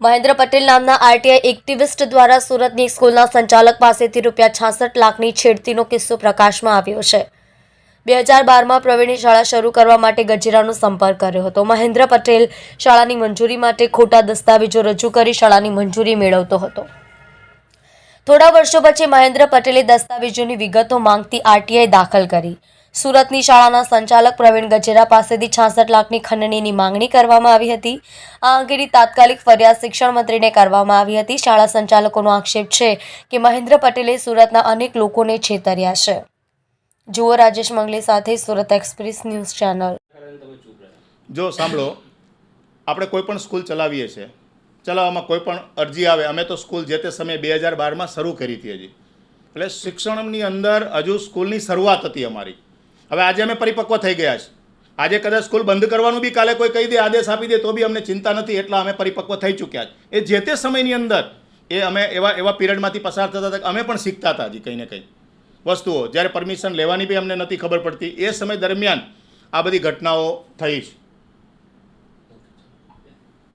મહેન્દ્ર પટેલ નામના RTI activist દ્વારા સુરતની સ્કૂલના સંચાલક પાસેથી રૂપિયા છાસઠ લાખની છેડતીનો કિસ્સો પ્રકાશમાં આવ્યો છે. બે હજાર બારમાં પ્રવીણે શાળા શરૂ કરવા માટે ગજેરાનો સંપર્ક કર્યો હતો. મહેન્દ્ર પટેલ શાળાની મંજૂરી માટે ખોટા દસ્તાવેજો રજૂ કરી શાળાની મંજૂરી મેળવતો હતો. થોડા વર્ષો પછી મહેન્દ્ર પટેલે દસ્તાવેજોની વિગતો માંગતી આરટીઆઈ દાખલ કરી. સુરતની શાળાના સંચાલક પ્રવીણ ગજેરા પાસેથી છાસઠ લાખની ખંડણીની માંગણી કરવામાં આવી હતી. આ અંગેની તાત્કાલિક ફરિયાદ શિક્ષણ મંત્રીને કરવામાં આવી હતી. શાળા સંચાલકોનો આક્ષેપ છે કે મહેન્દ્ર પટેલે સુરતના અનેક લોકોને છેતર્યા છે. જુઓ રાજેશ મંગલી સાથે સુરત એક્સપ્રેસ ન્યૂઝ ચેનલ. જો સાંભળો, આપણે કોઈ પણ સ્કૂલ ચલાવીએ છીએ. ચલાવવામાં કોઈ પણ અરજી આવે. અમે તો સ્કૂલ જે તે સમયે બે હજાર બારમાં શરૂ કરી હતી હજી. એટલે શિક્ષણની અંદર હજુ સ્કૂલની શરૂઆત હતી અમારી. હવે આજે અમે પરિપક્વ થઈ ગયા છે. આજે કદાચ સ્કૂલ બંધ કરવાનું બી કાલે કોઈ કહી દે, આદેશ આપી દે, તો બી અમને ચિંતા નથી, એટલા અમે પરિપક્વ થઈ ચૂક્યા છે. એ જે તે સમયની અંદર એ અમે એવા એવા પિરિયડમાંથી પસાર થતા હતા અમે પણ શીખતા હતા હજી કંઈ ને કંઈ. વસ્તુઓ, જ્યારે પરમિશન લેવાની બી અમને નથી ખબર પડતી, એ સમય દરમિયાન આ બધી ઘટનાઓ થઈ છે.